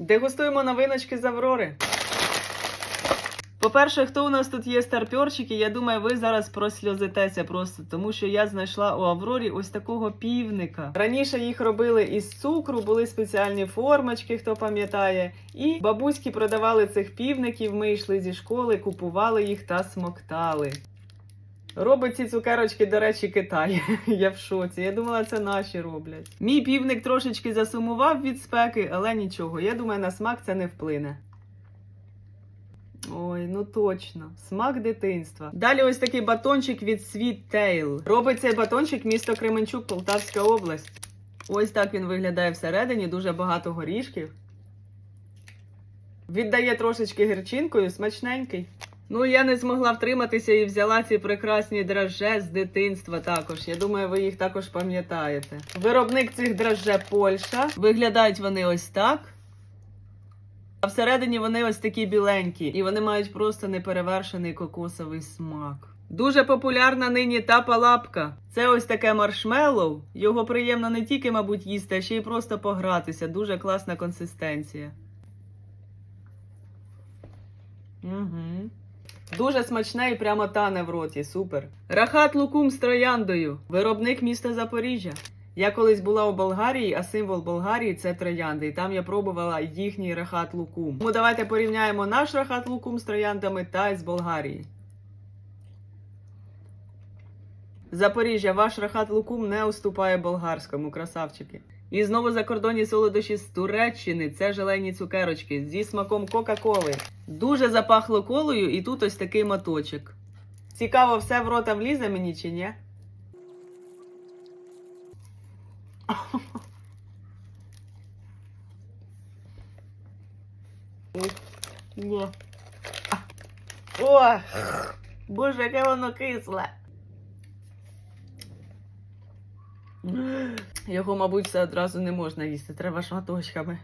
Дегустуємо новиночки з Аврори. По-перше, хто у нас тут є старпьорчики, я думаю, ви зараз просльозитеся просто, тому що я знайшла у Аврорі ось такого півника. Раніше їх робили із цукру, були спеціальні формочки, хто пам'ятає. І бабуськи продавали цих півників. Ми йшли зі школи, купували їх та смоктали. Робить ці цукерочки, до речі, Китай. Я в шоці. Я думала, це наші роблять. Мій півник трошечки засумував від спеки, але нічого. Я думаю, на смак це не вплине. Ой, ну точно, смак дитинства. Далі ось такий батончик від Sweet Tail. Робить цей батончик місто Кременчук, Полтавська область. Ось так він виглядає всередині, дуже багато горішків. Віддає трошечки гірчинкою, смачненький. Ну, я не змогла втриматися і взяла ці прекрасні драже з дитинства також. Я думаю, ви їх також пам'ятаєте. Виробник цих драже Польща. Виглядають вони ось так. А всередині вони ось такі біленькі, і вони мають просто неперевершений кокосовий смак. Дуже популярна нині тапа лапка. Це ось таке маршмеллоу. Його приємно не тільки, мабуть, їсти, а ще й просто погратися. Дуже класна консистенція. Угу. Дуже смачне і прямо тане в роті. Супер. Рахат лукум з трояндою. Виробник міста Запоріжжя. Я колись була у Болгарії, а символ Болгарії це троянди. І там я пробувала їхній рахат лукум. Тому давайте порівняємо наш рахат лукум з трояндами та з Болгарії. Запоріжжя, ваш рахат лукум не уступає болгарському, красавчики. І знову закордонні солодощі з Туреччини. Це желені цукерочки зі смаком Кока-Коли. Дуже запахло колою, і тут ось такий моточок. Цікаво, все в рота влізе мені чи ні? Ні. О! Боже, яке воно кисле. Його, мабуть, все одразу не можна їсти, треба шматочками.